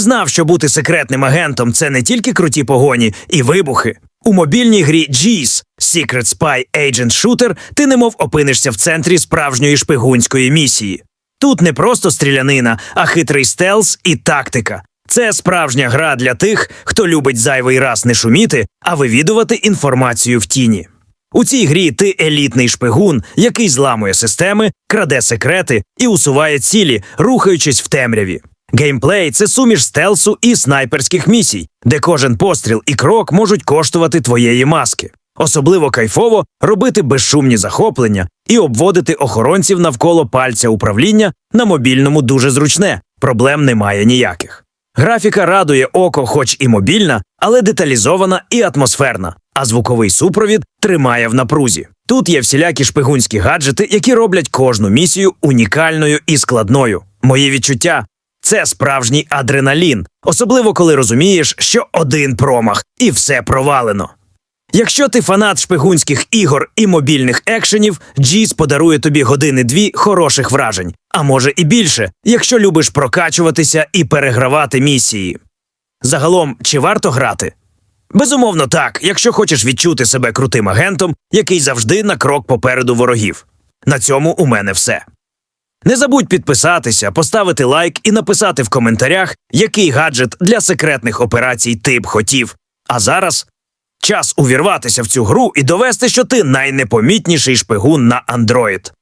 Знав, що бути секретним агентом це не тільки круті погоні і вибухи. У мобільній грі GS Secret Spy Agent Shooter ти немов опинишся в центрі справжньої шпигунської місії. Тут не просто стрілянина, а хитрий стелс і тактика. Це справжня гра для тих, хто любить зайвий раз не шуміти, а вивідувати інформацію в тіні. У цій грі ти елітний шпигун, який зламує системи, краде секрети і усуває цілі, рухаючись в темряві. Геймплей це суміш стелсу і снайперських місій, де кожен постріл і крок можуть коштувати твоєї маски. Особливо кайфово робити безшумні захоплення і обводити охоронців навколо пальця управління на мобільному дуже зручне, проблем немає ніяких. Графіка радує око, хоч і мобільна, але деталізована і атмосферна, а звуковий супровід тримає в напрузі. Тут є всілякі шпигунські гаджети, які роблять кожну місію унікальною і складною. Мої відчуття це справжній адреналін, особливо коли розумієш, що один промах і все провалено. Якщо ти фанат шпигунських ігор і мобільних екшенів, GIS подарує тобі години-дві хороших вражень, а може і більше, якщо любиш прокачуватися і перегравати місії. Загалом, чи варто грати? Безумовно, так, якщо хочеш відчути себе крутим агентом, який завжди на крок попереду ворогів. На цьому у мене все. Не забудь підписатися, поставити лайк і написати в коментарях, який гаджет для секретних операцій ти б хотів. А зараз час увірватися в цю гру і довести, що ти найнепомітніший шпигун на Android.